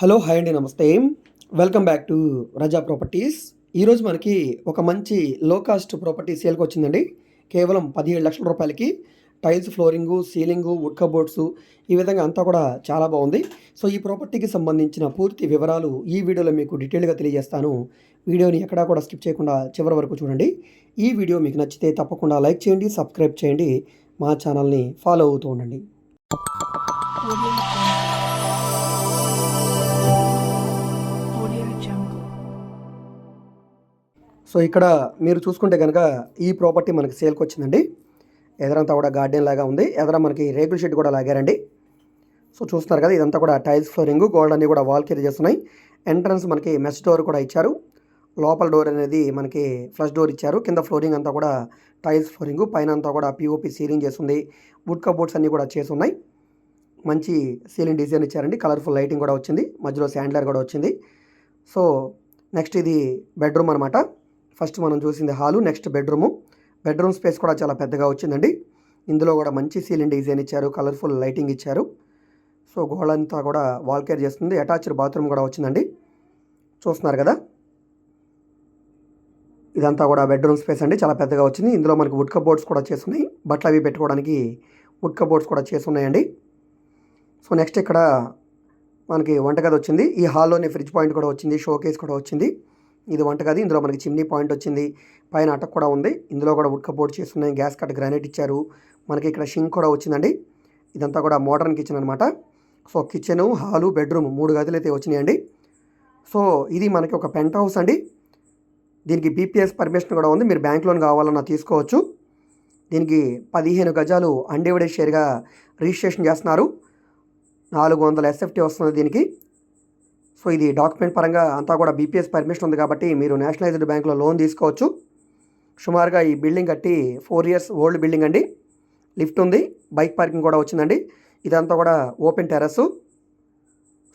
Hello hi అండి నమస్తే. Welcome back to Raza Properties. ఈరోజు మనకి ఒక మంచి లో కాస్ట్ ప్రాపర్టీ సేల్కి వచ్చిందండి. కేవలం పదిహేడు లక్షల రూపాయలకి tiles flooring ceiling wood cupboards ఈ విధంగా అంతా కూడా చాలా బాగుంది. సో ఈ ప్రాపర్టీకి సంబంధించిన పూర్తి వివరాలు ఈ వీడియోలో మీకు డీటెయిల్గా తెలియజేస్తాను. వీడియోని ఎక్కడా కూడా స్కిప్ చేయకుండా చివరి వరకు చూడండి. ఈ వీడియో మీకు నచ్చితే తప్పకుండా లైక్ చేయండి సబ్స్క్రైబ్ చేయండి. మా ఛానల్ని ఫాలో అవుతూ ఉండండి. సో ఇక్కడ మీరు చూసుకుంటే కనుక ఈ ప్రాపర్టీ మనకి సేల్కి వచ్చిందండి. ఎదరంతా కూడా గార్డెన్ లాగా ఉంది. ఎదర మనకి రేకుల షెడ్ కూడా లాగారండి. సో చూస్తున్నారు కదా ఇదంతా కూడా టైల్స్ ఫ్లోరింగ్ గోల్డ్ అన్ని కూడా వాల్ కింద చేస్తున్నాయి. ఎంట్రన్స్ మనకి మెస్ డోర్ కూడా ఇచ్చారు. లోపల డోర్ అనేది మనకి ఫ్లష్ డోర్ ఇచ్చారు. కింద ఫ్లోరింగ్ అంతా కూడా టైల్స్ ఫ్లోరింగ్ పైన అంతా కూడా పిఓపి సీలింగ్ చేస్తుంది. వుడ్ కబోర్డ్స్ అన్నీ కూడా చేసి ఉన్నాయి మంచి సీలింగ్ డిజైన్ ఇచ్చారండి. కలర్ఫుల్ లైటింగ్ కూడా వచ్చింది. మధ్యలో శాండ్లర్ కూడా వచ్చింది. సో నెక్స్ట్ ఇది బెడ్రూమ్ అనమాట ఫస్ట్ మనం చూసింది hall next bedroom. Bedroom space కూడా చాలా పెద్దగా వచ్చిందండి. ఇందులో కూడా మంచి సీలింగ్ డిజైన్ ఇచ్చారు కలర్ఫుల్ లైటింగ్ ఇచ్చారు. సో గోడ అంతా కూడా వాల్ కేర్ చేస్తుంది. అటాచ్డ్ బాత్రూమ్ కూడా వచ్చిందండి. చూస్తున్నారు కదా? ఇదంతా కూడా బెడ్రూమ్ స్పేస్ అండి. చాలా పెద్దగా వచ్చింది. ఇందులో మనకి వుడ్ కబోర్డ్స్ కూడా చేస్తున్నాయి. బట్టలు అవి పెట్టుకోవడానికి వుడ్ కబోర్డ్స్ కూడా చేస్తున్నాయండి. సో నెక్స్ట్ ఇక్కడ మనకి వంటగది వచ్చింది. ఈ హాల్లోనే ఫ్రిడ్జ్ పాయింట్ కూడా వచ్చింది. షోకేస్ కూడా వచ్చింది. ఇది వంటగది. ఇందులో మనకి చిమ్నీ పాయింట్ వచ్చింది. పైన అటక్ కూడా ఉంది. ఇందులో కూడా వుడ్ కబోర్డ్ చేస్తున్నాయి. గ్యాస్ కట్ గ్రానైట్ ఇచ్చారు. మనకి ఇక్కడ షింక్ కూడా వచ్చిందండి. ఇదంతా కూడా మోడర్న్ కిచెన్ అనమాట సో కిచెను హాలు బెడ్రూమ్ మూడు గదులు అయితే వచ్చినాయండి. సో ఇది మనకి ఒక పెంట్ హౌస్ అండి. దీనికి బీపీఎస్ పర్మిషన్ కూడా ఉంది. మీరు బ్యాంక్ లోన్ కావాలన్నా తీసుకోవచ్చు. దీనికి పదిహేను గజాలు అన్డివైడెడ్ షేర్గా రిజిస్ట్రేషన్ చేస్తున్నారు. నాలుగు వందల ఎస్ఎఫ్టీ వస్తుంది దీనికి. సో ఇది డాక్యుమెంట్ పరంగా అంతా కూడా బీపీఎస్ పర్మిషన్ ఉంది కాబట్టి మీరు నేషనలైజ్డ్ బ్యాంక్లో లోన్ తీసుకోవచ్చు. సుమారుగా ఈ బిల్డింగ్ కట్టి ఫోర్ ఇయర్స్ ఓల్డ్ బిల్డింగ్ అండి. లిఫ్ట్ ఉంది బైక్ పార్కింగ్ కూడా వచ్చిందండి. ఇదంతా కూడా ఓపెన్ టెర్రస్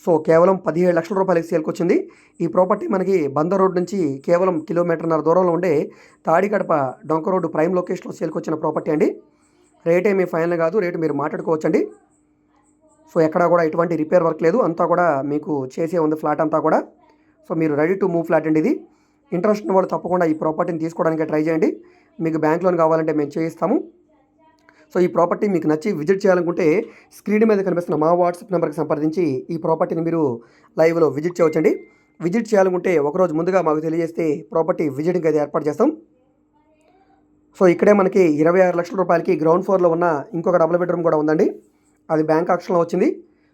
సో కేవలం పదిహేడు లక్షల రూపాయలకి సేల్కి వచ్చింది. ఈ ప్రాపర్టీ మనకి బందర్ రోడ్ నుంచి కేవలం కిలోమీటర్న్నర దూరంలో ఉండే తాడిగడప డొంక రోడ్డు ప్రైమ్ లొకేషన్లో సేల్కి వచ్చిన ప్రాపర్టీ అండి. రేట్ ఏమీ ఫైనల్ కాదు రేటు మీరు మాట్లాడుకోవచ్చండి. సో ఎక్కడా కూడా ఎటువంటి రిపేర్ వర్క్ లేదు. అంతా కూడా మీకు చేసే ఉంది ఫ్లాట్ అంతా కూడా. సో మీరు రెడీ టు మూవ్ ఫ్లాట్ అండి ఇది. ఇంట్రెస్ట్ ఉన్న వాళ్ళు తప్పకుండా ఈ ప్రాపర్టీని తీసుకోవడానికి ట్రై చేయండి. మీకు బ్యాంక్ లోన్ కావాలంటే మేము చేయిస్తాము. సో ఈ ప్రాపర్టీ మీకు నచ్చి విజిట్ చేయాలనుకుంటే స్క్రీన్ మీద కనిపిస్తున్న మా వాట్సాప్ నెంబర్కి సంప్రదించి ఈ ప్రాపర్టీని మీరు లైవ్లో విజిట్ చేయవచ్చండి. విజిట్ చేయాలనుకుంటే ఒకరోజు ముందుగా మాకు తెలియజేస్తే ప్రాపర్టీ విజిటింగ్ అయితే ఏర్పాటు చేస్తాం. సో ఇక్కడే మనకి ఇరవై ఆరు లక్షల రూపాయలకి గ్రౌండ్ ఫ్లోర్లో ఉన్న ఇంకొక డబుల్ బెడ్రూమ్ కూడా ఉందండి. అది బ్యాంక్ ఆక్షన్లో వచ్చింది.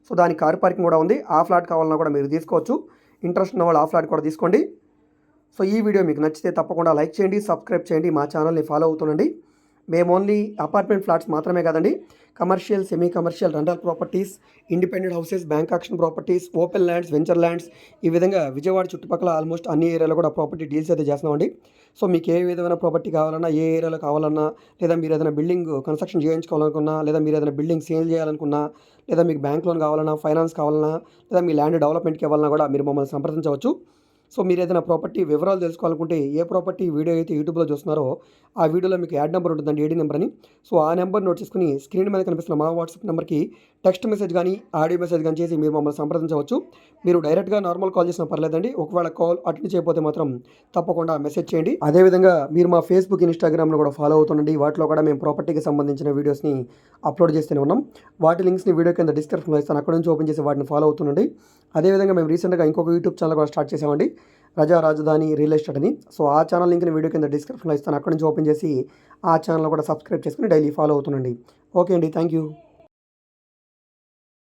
సో దాని కార్ పార్కింగ్ కూడా ఉంది. ఆ ఫ్లాట్ కావాలన్నా కూడా మీరు తీసుకోవచ్చు. ఇంట్రెస్ట్ ఉన్న వాళ్ళు ఆ ఫ్లాట్ కూడా తీసుకోండి. సో ఈ వీడియో మీకు నచ్చితే తప్పకుండా లైక్ చేయండి సబ్స్క్రైబ్ చేయండి మా ఛానల్ని ఫాలో అవుతుండండి. మేము ఓన్లీ అపార్ట్మెంట్ ఫ్లాట్స్ మాత్రమే కాదండి commercial semi commercial rental properties independent houses bank auction properties open lands venture lands ఈ విధంగా విజయవాడ చుట్టుపక్కల ఆల్మోస్ట్ అన్ని ఏరియాలో కూడా ప్రాపర్టీ డీల్స్ అయితే చేస్తున్నామండి. సో మీకు ఏ విధమైన ప్రాపర్టీ కావాలన్నా ఏ ఏరియాలో కావాలన్నా లేదా మీరు ఏదైనా బిల్డింగ్ కన్స్ట్రక్షన్ చేయించుకోవాలనుకున్నా లేదా మీరు ఏదైనా బిల్డింగ్ సేల్ చేయాలనుకున్నా లేదా మీకు బ్యాంక్ లోన్ కావాలన్నా ఫైనాన్స్ కావాలన్నా లేదా మీ ల్యాండ్ డెవలప్మెంట్కి ఇవ్వాలన్నా కూడా మీరు మమ్మల్ని సంప్రదించవచ్చు. సో మీరు ఏదైనా ప్రాపర్టీ వివరాలు తెలుసుకోవాలనుకుంటే ఏ ప్రాపర్టీ వీడియో అయితే యూట్యూబ్లో చూస్తున్నారో ఆ వీడియోలో మీకు యాడ్ నెంబర్ ఉంటుందండి ఏడీ నెంబర్ అని. సో ఆ నెంబర్ నోట్ చేసుకుని స్క్రీన్ మీద కనిపిస్తున్న మా వాట్సాప్ నెంబర్కి టెక్స్ట్ మెసేజ్ కానీ ఆడియో మెసేజ్ కానీ చేసి మీరు మమ్మల్ని సంప్రదించవచ్చు. మీరు డైరెక్ట్గా నార్మల్ కాల్ చేసినా పర్లేదండి. ఒకవేళ కాల్ అటెండ్ చేయకపోతే మాత్రం తప్పకుండా మెసేజ్ చేయండి. అదేవిధంగా మీరు మా ఫేస్బుక్ ఇన్స్టాగ్రామ్లో కూడా ఫాలో అవుతుండండి. వాటిలో కూడా మేము ప్రాపర్టీకి సంబంధించిన వీడియోస్ని అప్లోడ్ చేస్తూనే ఉన్నాం. వాటి లింక్స్ని వీడియో కింద డిస్క్రిప్షన్లో ఇస్తాను. అక్కడ నుంచి ఓపెన్ చేసి వాటిని ఫాలో అవుతుండండి. అదేవిధంగా మేము రీసెంట్గా ఇంకొక యూట్యూబ్ ఛానల్ కూడా స్టార్ట్ చేసామండి రజా రాజధాని రియల్ ఎస్టేట్ అని. సో ఆ ఛానల్ లింక్ని వీడియో కింద డిస్క్రిప్షన్లో ఇస్తాను. అక్కడ నుంచి ఓపెన్ చేసి ఆ ఛానల్ కూడా సబ్స్క్రైబ్ చేసుకుని డైలీ ఫాలో అవుతుండండి. ఓకే అండి. Thank you.